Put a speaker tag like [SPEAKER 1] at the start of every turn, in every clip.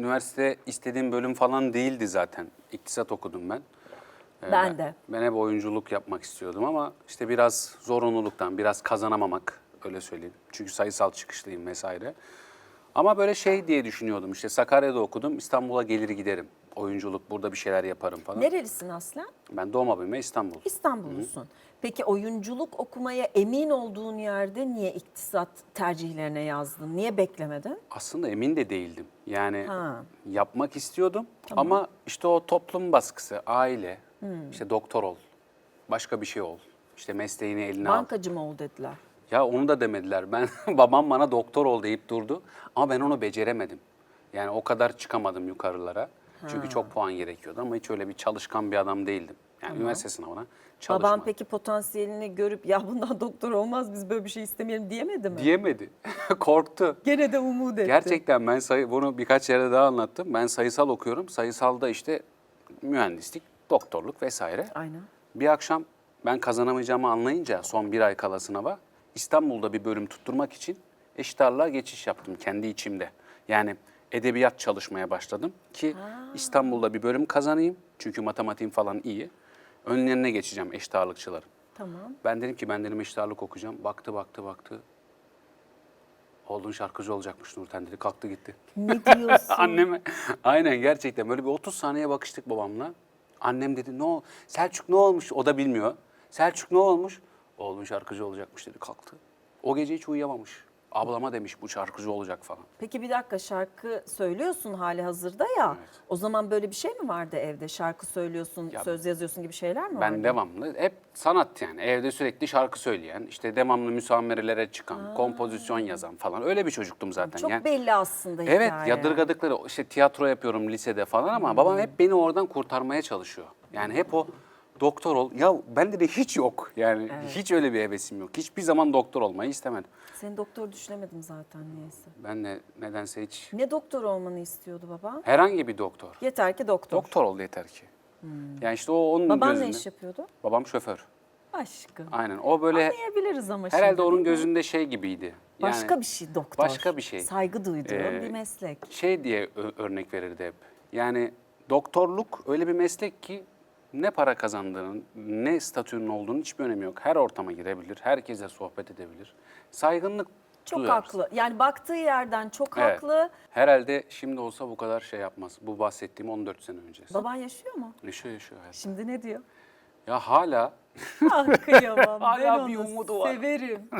[SPEAKER 1] Üniversite istediğim bölüm falan değildi zaten. İktisat okudum ben. Ee,
[SPEAKER 2] Ben de.
[SPEAKER 1] Ben hep oyunculuk yapmak istiyordum ama işte biraz zorunluluktan, biraz kazanamamak öyle söyleyeyim. Çünkü sayısal çıkışlıyım vesaire. Ama böyle şey diye düşünüyordum işte Sakarya'da okudum, İstanbul'a gelir giderim. Oyunculuk, burada bir şeyler yaparım falan.
[SPEAKER 2] Nerelisin aslen?
[SPEAKER 1] Ben doğma büyüme İstanbul.
[SPEAKER 2] İstanbullusun. Peki oyunculuk okumaya emin olduğun yerde niye iktisat tercihlerine yazdın? Niye beklemedin?
[SPEAKER 1] Aslında emin de değildim. Yani
[SPEAKER 2] Ha.
[SPEAKER 1] yapmak istiyordum ama işte o toplum baskısı, aile, işte doktor ol, başka bir şey ol, işte mesleğini eline al.
[SPEAKER 2] Bankacı mı ol dediler.
[SPEAKER 1] Ya onu da demediler. Ben babam bana doktor ol deyip durdu ama ben onu beceremedim. Yani o kadar çıkamadım yukarılara. Çünkü çok puan gerekiyordu ama hiç öyle bir çalışkan bir adam değildim. Yani üniversite sınavına çalışmadım.
[SPEAKER 2] Baban peki potansiyelini görüp ya bundan doktor olmaz biz böyle bir şey istemeyelim diyemedi mi?
[SPEAKER 1] Diyemedi. Korktu.
[SPEAKER 2] Gene de umut etti.
[SPEAKER 1] Gerçekten ben sayı, bunu birkaç yere daha anlattım. Ben sayısal okuyorum. Sayısalda işte mühendislik, doktorluk vesaire.
[SPEAKER 2] Aynen.
[SPEAKER 1] Bir akşam ben kazanamayacağımı anlayınca son bir ay kala sınava İstanbul'da bir bölüm tutturmak için eşit ağırlığa geçiş yaptım kendi içimde. Yani edebiyat çalışmaya başladım ki İstanbul'da bir bölüm kazanayım. Çünkü matematiğim falan iyi. Önlerine geçeceğim eşit ağırlıkçıların.
[SPEAKER 2] Tamam.
[SPEAKER 1] Ben dedim ki ben dedim eşit ağırlık okuyacağım. Baktı baktı baktı. Oğlun şarkıcı olacakmış Nurten dedi. Kalktı gitti.
[SPEAKER 2] Ne diyorsun?
[SPEAKER 1] Anneme aynen gerçekten böyle bir 30 saniye bakıştık babamla. Annem dedi ne ol Selçuk ne olmuş o da bilmiyor. Selçuk ne olmuş? Oğlum şarkıcı olacakmış dedi kalktı. O gece hiç uyuyamamış. Ablama demiş bu şarkıcı olacak falan.
[SPEAKER 2] Peki bir dakika şarkı söylüyorsun hali hazırda ya.
[SPEAKER 1] Evet.
[SPEAKER 2] O zaman böyle bir şey mi vardı evde? Şarkı söylüyorsun,
[SPEAKER 1] Ya
[SPEAKER 2] söz yazıyorsun gibi şeyler mi
[SPEAKER 1] Ben
[SPEAKER 2] vardı?
[SPEAKER 1] devamlı hep sanat yani evde sürekli şarkı söyleyen işte devamlı müsamerelere çıkan kompozisyon yazan falan öyle bir çocuktum zaten.
[SPEAKER 2] Çok
[SPEAKER 1] yani,
[SPEAKER 2] belli aslında
[SPEAKER 1] Evet
[SPEAKER 2] hikaye.
[SPEAKER 1] yadırgadıkları işte tiyatro yapıyorum lisede falan ama babam hep beni oradan kurtarmaya çalışıyor. Yani hep o doktor ol. Ya bende de hiç yok. Yani hiç öyle bir hevesim yok. Hiçbir zaman doktor olmayı istemedim.
[SPEAKER 2] Seni doktor düşünemedim zaten niyeyse.
[SPEAKER 1] Ben de nedense hiç
[SPEAKER 2] Ne doktor olmanı istiyordu baba?
[SPEAKER 1] herhangi bir doktor.
[SPEAKER 2] Yeter ki doktor.
[SPEAKER 1] Doktor ol yeter ki. Yani işte o onun
[SPEAKER 2] Baban
[SPEAKER 1] gözünde.
[SPEAKER 2] ne iş yapıyordu?
[SPEAKER 1] Babam şoför.
[SPEAKER 2] Aşkım.
[SPEAKER 1] Aynen. O böyle
[SPEAKER 2] Anlayabiliriz ama
[SPEAKER 1] herhalde
[SPEAKER 2] şimdi,
[SPEAKER 1] onun
[SPEAKER 2] değil mi?
[SPEAKER 1] gözünde şey gibiydi. Yani
[SPEAKER 2] Başka bir şey doktor.
[SPEAKER 1] başka bir şey.
[SPEAKER 2] Saygı duyduğum
[SPEAKER 1] Ee,
[SPEAKER 2] bir meslek.
[SPEAKER 1] şey diye örnek verirdi hep. Yani doktorluk öyle bir meslek ki ne para kazandığının, ne statünün olduğunun hiçbir önemi yok. Her ortama girebilir, herkese sohbet edebilir. Saygınlık
[SPEAKER 2] Çok
[SPEAKER 1] duyarsın.
[SPEAKER 2] haklı. Yani baktığı yerden çok
[SPEAKER 1] Evet.
[SPEAKER 2] haklı.
[SPEAKER 1] Herhalde şimdi olsa bu kadar şey yapmaz. Bu bahsettiğim 14 sene öncesi.
[SPEAKER 2] Baban yaşıyor mu?
[SPEAKER 1] Yaşıyor yaşıyor hayat.
[SPEAKER 2] Şimdi ne diyor?
[SPEAKER 1] Ya hala
[SPEAKER 2] Ah kıyamam. ben
[SPEAKER 1] Hala
[SPEAKER 2] onu
[SPEAKER 1] bir umudu var.
[SPEAKER 2] severim.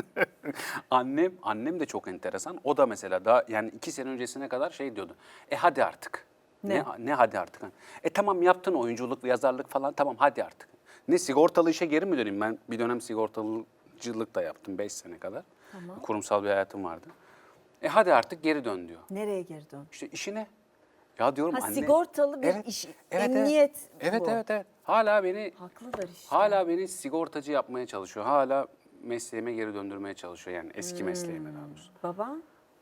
[SPEAKER 1] annem, annem de çok enteresan. O da mesela daha yani iki sene öncesine kadar şey diyordu. E hadi artık.
[SPEAKER 2] Ne?
[SPEAKER 1] Ne, ne hadi artık? E tamam yaptın oyunculuk, yazarlık falan tamam hadi artık. Ne sigortalı işe geri mi döneyim? Ben bir dönem sigortalıcılık da yaptım 5 sene kadar. Kurumsal bir hayatım vardı. E hadi artık geri dön diyor.
[SPEAKER 2] Nereye geri dön?
[SPEAKER 1] İşte işine. Ya diyorum
[SPEAKER 2] Ha,
[SPEAKER 1] anne.
[SPEAKER 2] sigortalı bir iş, emniyet
[SPEAKER 1] Evet
[SPEAKER 2] bu.
[SPEAKER 1] evet evet. Hala beni
[SPEAKER 2] Haklıdır işte.
[SPEAKER 1] hala beni sigortacı yapmaya çalışıyor. Hala mesleğime geri döndürmeye çalışıyor yani eski mesleğime daha doğrusu.
[SPEAKER 2] Baba?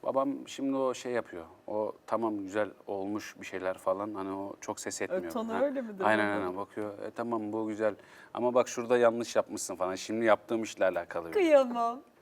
[SPEAKER 1] Babam şimdi o şey yapıyor. O tamam güzel olmuş bir şeyler falan. Hani o çok ses etmiyor.
[SPEAKER 2] tonu
[SPEAKER 1] Ha,
[SPEAKER 2] öyle midir
[SPEAKER 1] Aynen aynen bakıyor. E tamam bu güzel. Ama bak şurada yanlış yapmışsın falan. Şimdi yaptığım işle alakalı.
[SPEAKER 2] Kıyamam.